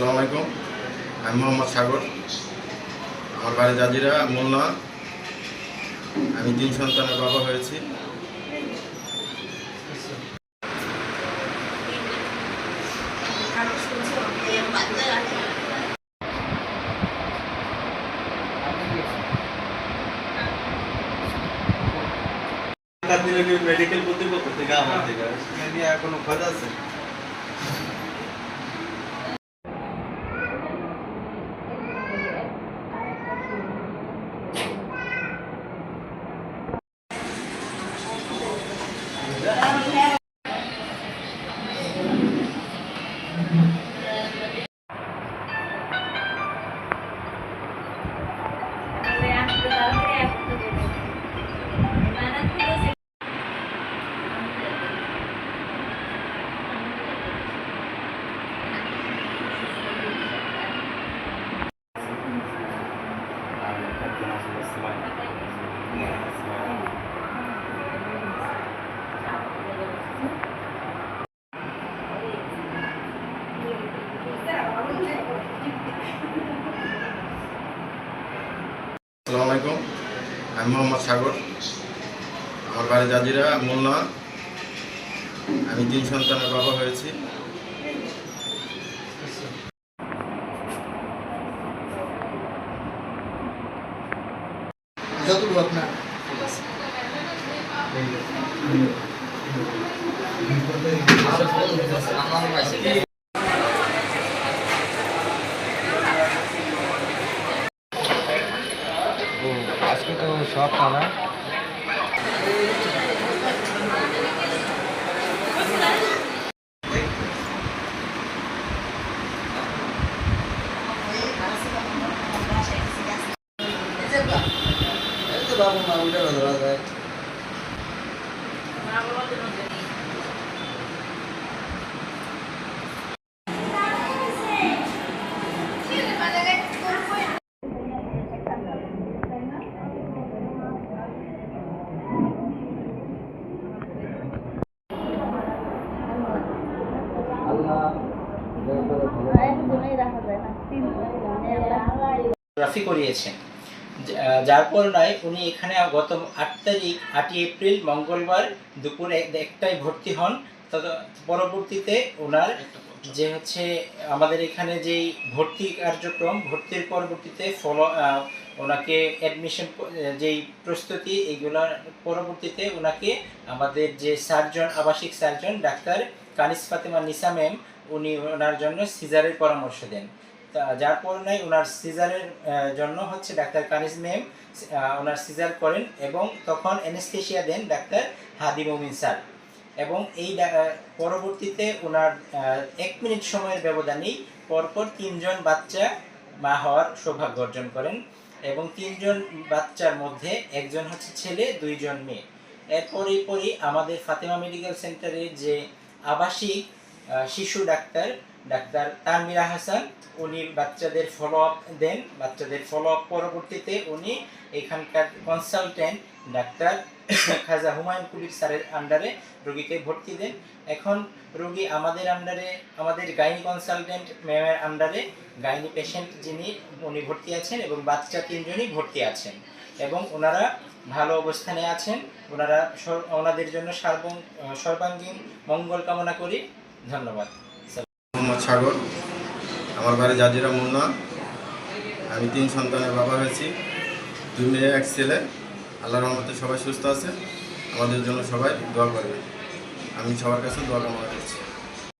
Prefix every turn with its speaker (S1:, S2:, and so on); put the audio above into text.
S1: আসসালামু আলাইকুম। আমি মোহাম্মদ সাগর। আমার বাড়ি জাজিরা মোল্লা আমি তিন সন্তানের বাবা হয়েছি।
S2: মেডিকেল কর্তৃপক্ষ থেকে আমার থেকে কোনো খোঁজ আছে।
S1: আসসালামু আলাইকুম আমি মোহাম্মদ সাগর আমার বাড়ি জাজিরা মোল্লা। আমি তিন সন্তানের বাবা হয়েছি।
S3: যতটুকু আপনার
S2: আজকে তো সব খানা। বাবু মা উঠে যায়
S4: রাফি করিয়েছেন যার পরনায় উনি এখানে গত আট তারিখ আটই এপ্রিল মঙ্গলবার দুপুর এক- একটায় ভর্তি হন। তত- পরবর্তীতে ওনার যে হচ্ছে আমাদের এখানে যেই ভর্তি কার্যক্রম ভর্তির পরবর্তীতে ফলো ওনাকে অ্যাডমিশন যেই প্রস্তুতি এইগুলোর পরবর্তীতে ওনাকে আমাদের যে সার্জন আবাসিক সার্জন ডাক্তার কানিস ফাতেমা নিসা ম্যাম উনি ওনার জন্য সিজারের পরামর্শ দেন। যার পরনায় ওনার সিজারের জন্য হচ্ছে ডাক্তার কানিজ মেম ওনার সিজার করেন এবং তখন এনেস্থেশিয়া দেন ডাক্তার হাদি মমিন স্যার। এবং এই পরবর্তীতে ওনার এক মিনিট সময়ের ব্যবধানেই পরপর তিনজন বাচ্চা মা হওয়ার সৌভাগ্য অর্জন করেন এবং তিনজন বাচ্চার মধ্যে একজন হচ্ছে ছেলে, দুইজন মেয়ে। এরপরেই পরই আমাদের ফাতেমা মেডিকেল সেন্টারে যে আবাসিক শিশু ডাক্তার ডাক্তার তানমিরা হাসান, উনি বাচ্চাদের ফলো আপ দেন। বাচ্চাদের ফলো আপ পরবর্তীতে উনি এখানকার কনসালটেন্ট ডাক্তার খাজা হুমায়ুন কবির স্যারের আন্ডারে রোগীকে ভর্তি দেন। এখন রোগী আমাদের আন্ডারে আমাদের গাইনি কনসালটেন্ট ম্যামের আন্ডারে গাইনি পেশেন্ট যিনি, উনি ভর্তি আছেন এবং বাচ্চা তিনজনই ভর্তি আছেন এবং ওনারা ভালো অবস্থানে আছেন। ওনারা ওনাদের জন্য সার্বং- সর্বাঙ্গীন মঙ্গল কামনা করি। ধন্যবাদ।
S1: মোহাম্মদ সাগর। আমার বাড়ি জাজিরা মুন্না। আমি তিন সন্তানের বাবা হয়েছি। দুই মেয়ে, এক ছেলে। আল্লাহর রহমতে সবাই সুস্থ আছে। আমাদের জন্য সবাই দোয়া করবে আমি সবার কাছে দোয়া কামনা করছি।